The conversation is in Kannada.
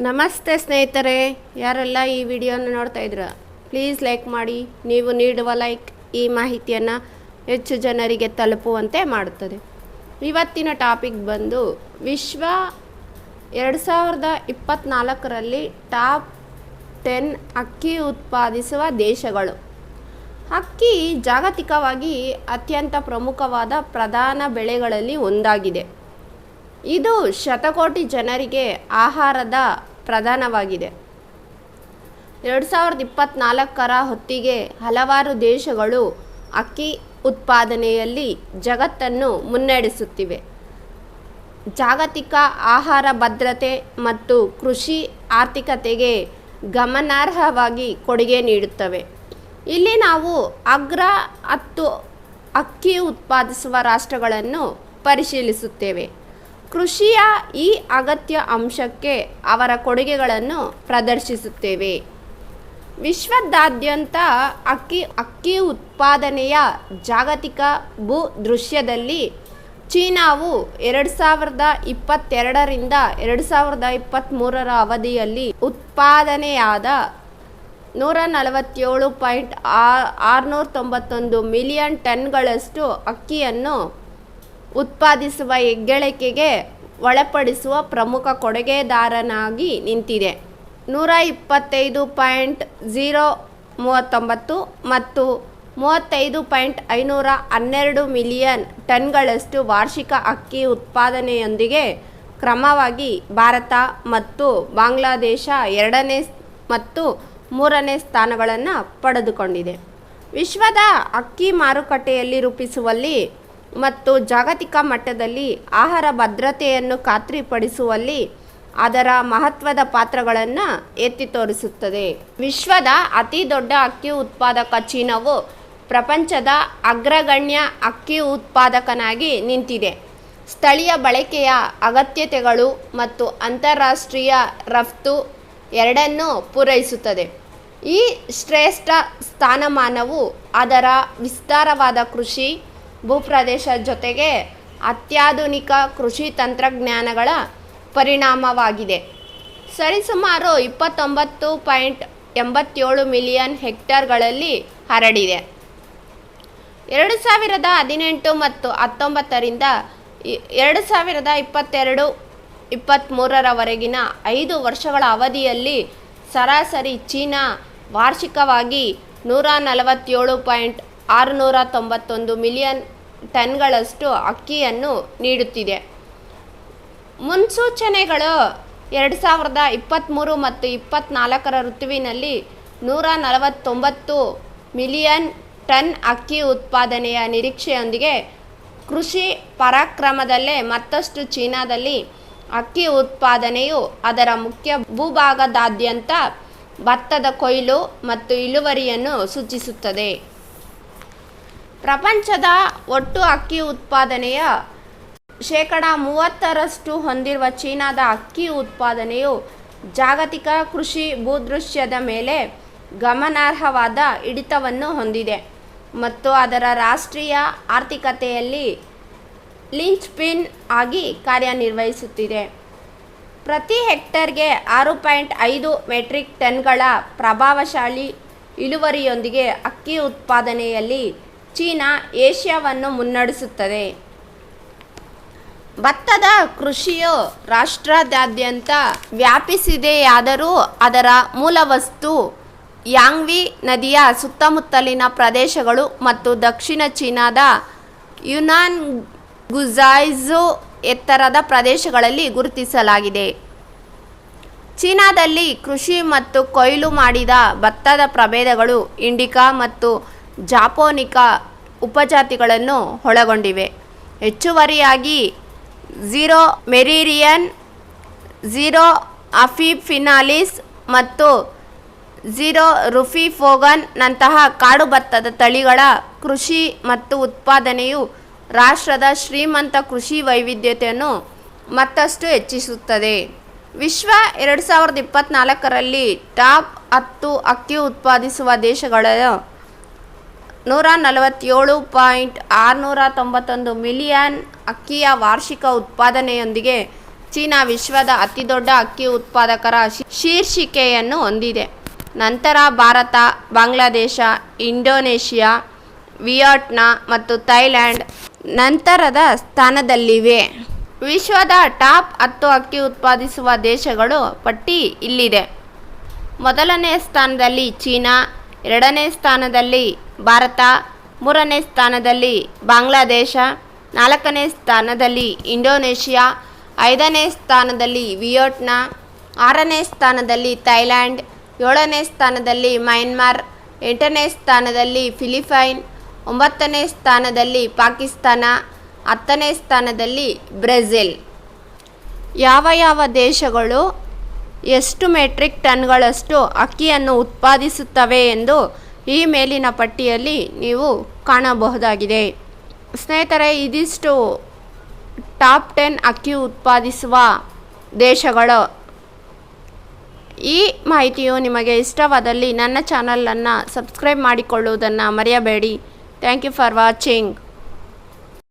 ನಮಸ್ತೆ ಸ್ನೇಹಿತರೆ, ಯಾರೆಲ್ಲ ಈ ವಿಡಿಯೋನ ನೋಡ್ತಾ ಇದ್ರ ಪ್ಲೀಸ್ ಲೈಕ್ ಮಾಡಿ. ನೀವು ನೀಡುವ ಲೈಕ್ ಈ ಮಾಹಿತಿಯನ್ನು ಹೆಚ್ಚು ಜನರಿಗೆ ತಲುಪುವಂತೆ ಮಾಡುತ್ತದೆ. ಇವತ್ತಿನ ಟಾಪಿಕ್ ಬಂದು ವಿಶ್ವ ಎರಡು ಸಾವಿರದ ಇಪ್ಪತ್ತ್ನಾಲ್ಕರಲ್ಲಿ ಟಾಪ್ ಟೆನ್ ಅಕ್ಕಿ ಉತ್ಪಾದಿಸುವ ದೇಶಗಳು. ಅಕ್ಕಿ ಜಾಗತಿಕವಾಗಿ ಅತ್ಯಂತ ಪ್ರಮುಖವಾದ ಪ್ರಧಾನ ಬೆಳೆಗಳಲ್ಲಿ ಒಂದಾಗಿದೆ. ಇದು ಶತಕೋಟಿ ಜನರಿಗೆ ಆಹಾರದ ಪ್ರಧಾನವಾಗಿದೆ. ಎರಡು ಸಾವಿರದ ಇಪ್ಪತ್ತ್ನಾಲ್ಕರ ಹೊತ್ತಿಗೆ ಹಲವಾರು ದೇಶಗಳು ಅಕ್ಕಿ ಉತ್ಪಾದನೆಯಲ್ಲಿ ಜಗತ್ತನ್ನು ಮುನ್ನಡೆಸುತ್ತಿವೆ. ಜಾಗತಿಕ ಆಹಾರ ಭದ್ರತೆ ಮತ್ತು ಕೃಷಿ ಆರ್ಥಿಕತೆಗೆ ಗಮನಾರ್ಹವಾಗಿ ಕೊಡುಗೆ ನೀಡುತ್ತವೆ. ಇಲ್ಲಿ ನಾವು ಅಗ್ರ ಹತ್ತು ಅಕ್ಕಿ ಉತ್ಪಾದಿಸುವ ರಾಷ್ಟ್ರಗಳನ್ನು ಪರಿಶೀಲಿಸುತ್ತೇವೆ. ಕೃಷಿಯ ಈ ಅಗತ್ಯ ಅಂಶಕ್ಕೆ ಅವರ ಕೊಡುಗೆಗಳನ್ನು ಪ್ರದರ್ಶಿಸುತ್ತೇವೆ. ವಿಶ್ವದಾದ್ಯಂತ ಅಕ್ಕಿ ಅಕ್ಕಿ ಉತ್ಪಾದನೆಯ ಜಾಗತಿಕ ಭೂ ದೃಶ್ಯದಲ್ಲಿ ಚೀನಾವು ಎರಡು ಸಾವಿರದ ಇಪ್ಪತ್ತೆರಡರಿಂದ ಎರಡು ಸಾವಿರದ ಇಪ್ಪತ್ತ್ಮೂರರ ಅವಧಿಯಲ್ಲಿ ಉತ್ಪಾದನೆಯಾದ ನೂರ ನಲವತ್ತೇಳು ಪಾಯಿಂಟ್ ಆರುನೂರ ತೊಂಬತ್ತೊಂದು ಮಿಲಿಯನ್ ಟನ್ಗಳಷ್ಟು ಅಕ್ಕಿಯನ್ನು ಉತ್ಪಾದಿಸುವ ಹೆಗ್ಗಳಿಕೆಗೆ ಒಳಪಡಿಸುವ ಪ್ರಮುಖ ಕೊಡುಗೆದಾರನಾಗಿ ನಿಂತಿದೆ. ನೂರ ಇಪ್ಪತ್ತೈದು ಪಾಯಿಂಟ್ ಝೀರೋ ಮೂವತ್ತೊಂಬತ್ತು ಮತ್ತು ಮೂವತ್ತೈದು ಪಾಯಿಂಟ್ ಐನೂರ ಹನ್ನೆರಡು ಮಿಲಿಯನ್ ಟನ್ಗಳಷ್ಟು ವಾರ್ಷಿಕ ಅಕ್ಕಿ ಉತ್ಪಾದನೆಯೊಂದಿಗೆ ಕ್ರಮವಾಗಿ ಭಾರತ ಮತ್ತು ಬಾಂಗ್ಲಾದೇಶ ಎರಡನೇ ಮತ್ತು ಮೂರನೇ ಸ್ಥಾನಗಳನ್ನು ಪಡೆದುಕೊಂಡಿದೆ. ವಿಶ್ವದ ಅಕ್ಕಿ ಮಾರುಕಟ್ಟೆಯಲ್ಲಿ ರೂಪಿಸುವಲ್ಲಿ ಮತ್ತು ಜಾಗತಿಕ ಮಟ್ಟದಲ್ಲಿ ಆಹಾರ ಭದ್ರತೆಯನ್ನು ಖಾತ್ರಿಪಡಿಸುವಲ್ಲಿ ಅದರ ಮಹತ್ವದ ಪಾತ್ರಗಳನ್ನು ಎತ್ತಿ ತೋರಿಸುತ್ತದೆ. ವಿಶ್ವದ ಅತಿ ದೊಡ್ಡ ಅಕ್ಕಿ ಉತ್ಪಾದಕ ಚೀನಾವು ಪ್ರಪಂಚದ ಅಗ್ರಗಣ್ಯ ಅಕ್ಕಿ ಉತ್ಪಾದಕನಾಗಿ ನಿಂತಿದೆ. ಸ್ಥಳೀಯ ಬಳಕೆಯ ಅಗತ್ಯತೆಗಳು ಮತ್ತು ಅಂತಾರಾಷ್ಟ್ರೀಯ ರಫ್ತು ಎರಡನ್ನೂ ಪೂರೈಸುತ್ತದೆ. ಈ ಶ್ರೇಷ್ಠ ಸ್ಥಾನಮಾನವು ಅದರ ವಿಸ್ತಾರವಾದ ಕೃಷಿ ಭೂಪ್ರದೇಶ ಜೊತೆಗೆ ಅತ್ಯಾಧುನಿಕ ಕೃಷಿ ತಂತ್ರಜ್ಞಾನಗಳ ಪರಿಣಾಮವಾಗಿದೆ. ಸರಿಸುಮಾರು ಇಪ್ಪತ್ತೊಂಬತ್ತು ಪಾಯಿಂಟ್ ಎಂಬತ್ತೇಳು ಮಿಲಿಯನ್ ಹೆಕ್ಟರ್ಗಳಲ್ಲಿ ಹರಡಿದೆ. ಎರಡು ಸಾವಿರದ ಹದಿನೆಂಟು ಮತ್ತು ಹತ್ತೊಂಬತ್ತರಿಂದ ಎರಡು ಸಾವಿರದ ಇಪ್ಪತ್ತೆರಡು ಇಪ್ಪತ್ತ್ಮೂರರವರೆಗಿನ ಐದು ವರ್ಷಗಳ ಅವಧಿಯಲ್ಲಿ ಸರಾಸರಿ ಚೀನಾ ವಾರ್ಷಿಕವಾಗಿ ನೂರ ನಲವತ್ತೇಳು ಪಾಯಿಂಟ್ ಆರುನೂರ ತೊಂಬತ್ತೊಂದು ಮಿಲಿಯನ್ ಟನ್ಗಳಷ್ಟು ಅಕ್ಕಿಯನ್ನು ನೀಡುತ್ತಿದೆ. ಮುನ್ಸೂಚನೆಗಳು ಎರಡು ಸಾವಿರದ ಇಪ್ಪತ್ತ್ಮೂರು ಮತ್ತು ಇಪ್ಪತ್ತ್ನಾಲ್ಕರ ಋತುವಿನಲ್ಲಿ ನೂರ ನಲವತ್ತೊಂಬತ್ತು ಮಿಲಿಯನ್ ಟನ್ ಅಕ್ಕಿ ಉತ್ಪಾದನೆಯ ನಿರೀಕ್ಷೆಯೊಂದಿಗೆ ಕೃಷಿ ಪರಾಕ್ರಮದಲ್ಲೇ ಮತ್ತಷ್ಟು ಚೀನಾದಲ್ಲಿ ಅಕ್ಕಿ ಉತ್ಪಾದನೆಯು ಅದರ ಮುಖ್ಯ ಭೂಭಾಗದಾದ್ಯಂತ ಭತ್ತದ ಕೊಯ್ಲು ಮತ್ತು ಇಳುವರಿಯನ್ನು ಸೂಚಿಸುತ್ತದೆ. ಪ್ರಪಂಚದ ಒಟ್ಟು ಅಕ್ಕಿ ಉತ್ಪಾದನೆಯ ಶೇಕಡ ಮೂವತ್ತರಷ್ಟು ಹೊಂದಿರುವ ಚೀನಾದ ಅಕ್ಕಿ ಉತ್ಪಾದನೆಯು ಜಾಗತಿಕ ಕೃಷಿ ಭೂದೃಶ್ಯದ ಮೇಲೆ ಗಮನಾರ್ಹವಾದ ಹಿಡಿತವನ್ನು ಹೊಂದಿದೆ ಮತ್ತು ಅದರ ರಾಷ್ಟ್ರೀಯ ಆರ್ಥಿಕತೆಯಲ್ಲಿ ಲಿಂಚ್ ಪಿನ್ ಆಗಿ ಕಾರ್ಯನಿರ್ವಹಿಸುತ್ತಿದೆ. ಪ್ರತಿ ಹೆಕ್ಟರ್ಗೆ ಆರು ಪಾಯಿಂಟ್ ಐದು ಮೆಟ್ರಿಕ್ ಟನ್ಗಳ ಪ್ರಭಾವಶಾಲಿ ಇಳುವರಿಯೊಂದಿಗೆ ಅಕ್ಕಿ ಉತ್ಪಾದನೆಯಲ್ಲಿ ಚೀನಾ ಏಷ್ಯಾವನ್ನು ಮುನ್ನಡೆಸುತ್ತದೆ. ಭತ್ತದ ಕೃಷಿಯು ರಾಷ್ಟ್ರದಾದ್ಯಂತ ವ್ಯಾಪಿಸಿದೆಯಾದರೂ ಅದರ ಮೂಲವಸ್ತು ಯಾಂಗ್ವಿ ನದಿಯ ಸುತ್ತಮುತ್ತಲಿನ ಪ್ರದೇಶಗಳು ಮತ್ತು ದಕ್ಷಿಣ ಚೀನಾದ ಯುನಾನ್ ಗುಜಾಯ್ಝು ಎತ್ತರದ ಪ್ರದೇಶಗಳಲ್ಲಿ ಗುರುತಿಸಲಾಗಿದೆ. ಚೀನಾದಲ್ಲಿ ಕೃಷಿ ಮತ್ತು ಕೊಯ್ಲು ಮಾಡಿದ ಭತ್ತದ ಪ್ರಭೇದಗಳು ಇಂಡಿಕಾ ಮತ್ತು ಜಾಪೋನಿಕಾ ಉಪಜಾತಿಗಳನ್ನು ಒಳಗೊಂಡಿವೆ. ಹೆಚ್ಚುವರಿಯಾಗಿ ಝೀರೋ ಮೆರಿರಿಯನ್, ಝೀರೋ ಅಫಿಫಿನಾಲಿಸ್ ಮತ್ತು ಝೀರೋ ರುಫಿಫೋಗನ್ ನಂತಹ ಕಾಡು ಭತ್ತದ ತಳಿಗಳ ಕೃಷಿ ಮತ್ತು ಉತ್ಪಾದನೆಯು ರಾಷ್ಟ್ರದ ಶ್ರೀಮಂತ ಕೃಷಿ ವೈವಿಧ್ಯತೆಯನ್ನು ಮತ್ತಷ್ಟು ಹೆಚ್ಚಿಸುತ್ತದೆ. ವಿಶ್ವ ಎರಡು ಸಾವಿರದ ಇಪ್ಪತ್ತ್ನಾಲ್ಕರಲ್ಲಿ ಟಾಪ್ ಹತ್ತು ಅಕ್ಕಿ ಉತ್ಪಾದಿಸುವ ದೇಶಗಳ ನೂರ ನಲವತ್ತೇಳು ಪಾಯಿಂಟ್ ಆರುನೂರ ತೊಂಬತ್ತೊಂದು ಮಿಲಿಯನ್ ಅಕ್ಕಿಯ ವಾರ್ಷಿಕ ಉತ್ಪಾದನೆಯೊಂದಿಗೆ ಚೀನಾ ವಿಶ್ವದ ಅತಿದೊಡ್ಡ ಅಕ್ಕಿ ಉತ್ಪಾದಕರ ಶೀರ್ಷಿಕೆಯನ್ನು ಹೊಂದಿದೆ. ನಂತರ ಭಾರತ, ಬಾಂಗ್ಲಾದೇಶ, ಇಂಡೋನೇಷಿಯಾ, ವಿಯಟ್ನಾ ಮತ್ತು ಥೈಲ್ಯಾಂಡ್ ನಂತರದ ಸ್ಥಾನದಲ್ಲಿವೆ. ವಿಶ್ವದ ಟಾಪ್ ಹತ್ತು ಅಕ್ಕಿ ಉತ್ಪಾದಿಸುವ ದೇಶಗಳು ಪಟ್ಟಿ ಇಲ್ಲಿದೆ. ಮೊದಲನೇ ಸ್ಥಾನದಲ್ಲಿ ಚೀನಾ ಎರಡನೇ ಸ್ಥಾನದಲ್ಲಿ ಭಾರತ, ಮೂರನೇ ಸ್ಥಾನದಲ್ಲಿ ಬಾಂಗ್ಲಾದೇಶ, ನಾಲ್ಕನೇ ಸ್ಥಾನದಲ್ಲಿ ಇಂಡೋನೇಷ್ಯಾ, ಐದನೇ ಸ್ಥಾನದಲ್ಲಿ ವಿಯೋಟ್ನಾ, ಆರನೇ ಸ್ಥಾನದಲ್ಲಿ ಥೈಲ್ಯಾಂಡ್ ಏಳನೇ ಸ್ಥಾನದಲ್ಲಿ ಮ್ಯಾನ್ಮಾರ್, ಎಂಟನೇ ಸ್ಥಾನದಲ್ಲಿ ಫಿಲಿಪೈನ್, ಒಂಬತ್ತನೇ ಸ್ಥಾನದಲ್ಲಿ ಪಾಕಿಸ್ತಾನ, ಹತ್ತನೇ ಸ್ಥಾನದಲ್ಲಿ ಬ್ರೆಜಿಲ್. ಯಾವ ಯಾವ ದೇಶಗಳು ಎಷ್ಟು ಮೆಟ್ರಿಕ್ ಟನ್ಗಳಷ್ಟು ಅಕ್ಕಿಯನ್ನು ಉತ್ಪಾದಿಸುತ್ತವೆ ಎಂದು ಈ ಮೇಲಿನ ಪಟ್ಟಿಯಲ್ಲಿ ನೀವು ಕಾಣಬಹುದಾಗಿದೆ. ಸ್ನೇಹಿತರೆ, ಇದಿಷ್ಟು ಟಾಪ್ ಟೆನ್ ಅಕ್ಕಿ ಉತ್ಪಾದಿಸುವ ದೇಶಗಳು. ಈ ಮಾಹಿತಿಯು ನಿಮಗೆ ಇಷ್ಟವಾದಲ್ಲಿ ನನ್ನ ಚಾನಲನ್ನು ಸಬ್ಸ್ಕ್ರೈಬ್ ಮಾಡಿಕೊಳ್ಳುವುದನ್ನು ಮರೆಯಬೇಡಿ. Thank you for watching.